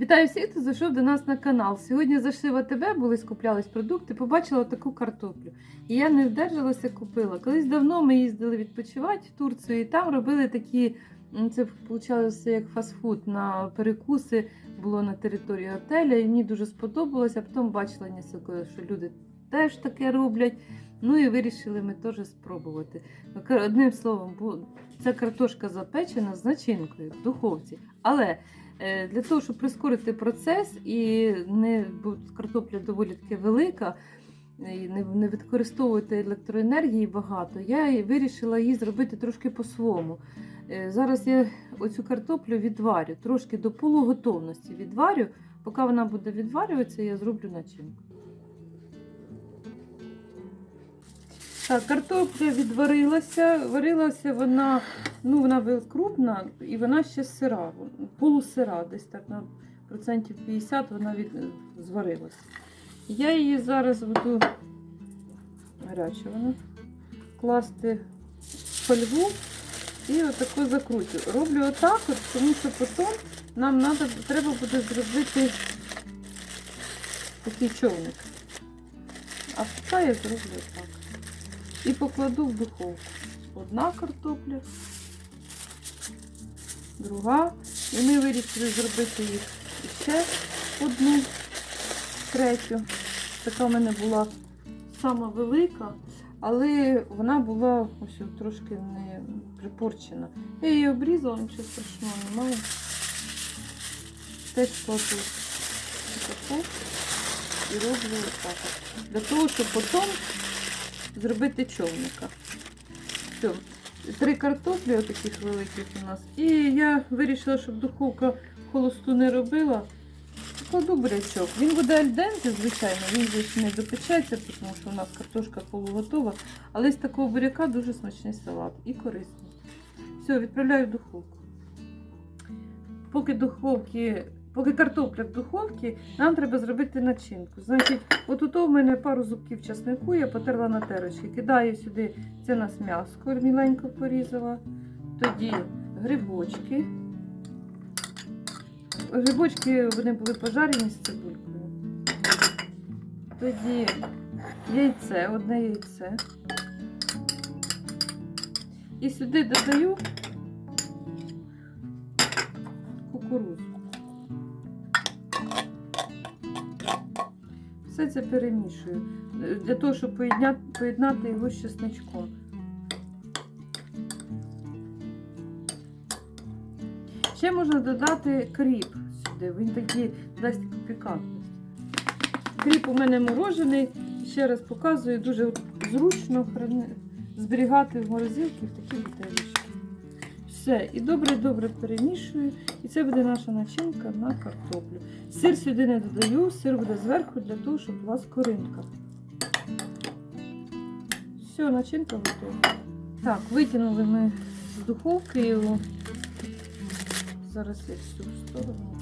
Вітаю всіх, хто зайшов до нас на канал. Сьогодні зайшли в АТБ, були скуплялись продукти, побачила таку картоплю. І я не вдержалася, купила. Колись давно ми їздили відпочивати в Турцію, і там робили такі, це виходилося як фастфуд на перекуси, було на території готеля, і мені дуже сподобалося. А потім бачила несколько, що люди теж таке роблять. Ну і вирішили ми теж спробувати. Одним словом, ця картошка запечена з начинкою в духовці. Але Для того, щоб прискорити процес і не бо картопля доволі таки велика, і не, не використовувати електроенергії багато, я вирішила її зробити трошки по-своєму. Е, Зараз я оцю картоплю відварю, трошки до полуготовності відварю. Поки вона буде відварюватися, я зроблю начинку. Так, картопля відварилася. Варилася вона, ну вона крупна і вона ще сира, полусира, десь так на процентів 50 вона від, зварилася. Я її зараз буду гаряча вона, класти в фольгу і отако закручу. Роблю отак, от, тому що потім нам надо, треба буде зробити такий човник. А поки я зроблю так і покладу в духовку. Одна картопля, друга. І ми вирішили зробити їх ще одну, третю. Така в мене була сама велика, але вона була ось трошки не припорчена. Я її обрізала, нічого страшного немає. Теж кладу таку і роблю отак. от. Для того, щоб потім зробити човника. Все. Три картоплі отаких великих у нас. І я вирішила, щоб духовка холосту не робила. Кладу бурячок. Він буде альденте, звичайно, він ж не допечеться, тому що у нас картошка полуготова. Але з такого буряка дуже смачний салат і корисний. Все, відправляю в духовку. Поки духовки, поки картопля в духовці, нам треба зробити начинку. Значить, от у мене пару зубків часнику, я потерла на терочки. Кидаю сюди, це у нас м'яско міленько порізала. Тоді грибочки. Грибочки вони були пожарені з цибулькою. Тоді яйце, одне яйце. І сюди додаю це перемішую для того, щоб поєднати його з чесничком. Ще можна додати кріп сюди, він такий дасть пікантність. Кріп у мене морожений, ще раз показую, дуже зручно зберігати в морозилці в такі бутилочки. Все, і добре-добре перемішую. І це буде наша начинка на картоплю. Сир сюди не додаю, сир буде зверху для того, щоб була скоринка. Все, начинка готова. Так, витягнули ми з духовки. Зараз я всю сторону.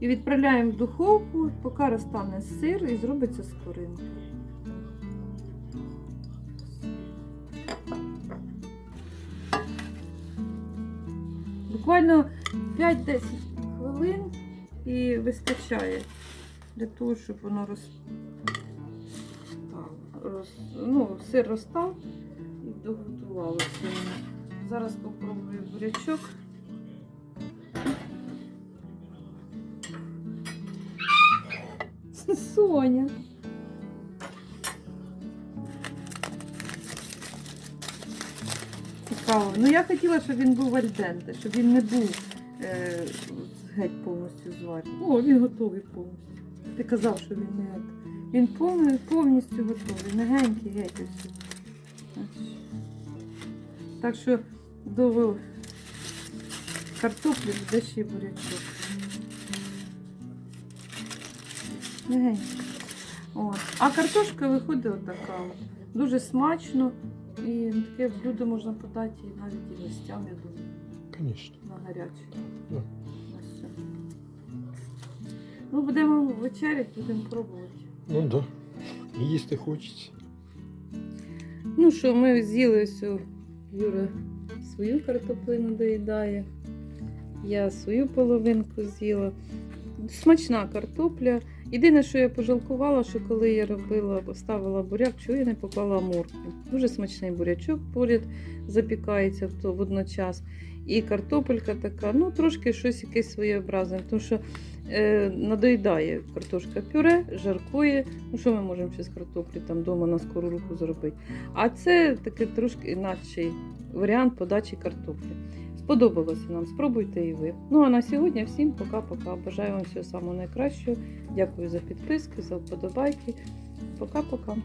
І відправляємо в духовку, поки розтане сир і зробиться скоринка. Буквально 5-10 хвилин і вистачає для того, щоб воно роз... роз... ну, сир розстав і доготувалося. Зараз попробую бурячок. Соня. цікаво. Ну я хотіла, щоб він був альденте, щоб він не був е, геть повністю зварений. О, він готовий повністю. Ти казав, що він не. Він повністю готовий, мягенький геть ось. Так що до картоплі буде ще бурячок. От. А картошка виходить отака. Дуже смачно. І таке блюдо можна подати і навіть і гостям, я думаю, Конечно. на гаряче. Да. Ну, будемо вечеряти, будемо пробувати. Ну да. Їсти хочеться. Ну що, ми з'їли всю Юра свою картоплину доїдає. Я свою половинку з'їла. Смачна картопля. Єдине, що я пожалкувала, що коли я робила, ставила буряк, чого я не поклала моркву. Дуже смачний бурячок поряд запікається водночас. І картопелька така, ну трошки щось якесь своєобразне, тому що е, надоїдає картошка пюре, жаркує. Ну що ми можемо ще з картоплі там вдома на скору руку зробити? А це такий трошки інакший варіант подачі картоплі. Сподобалося нам, спробуйте і ви. Ну а на сьогодні всім пока-пока. Бажаю вам всього самого найкращого. Дякую за підписки, за вподобайки. Пока-пока.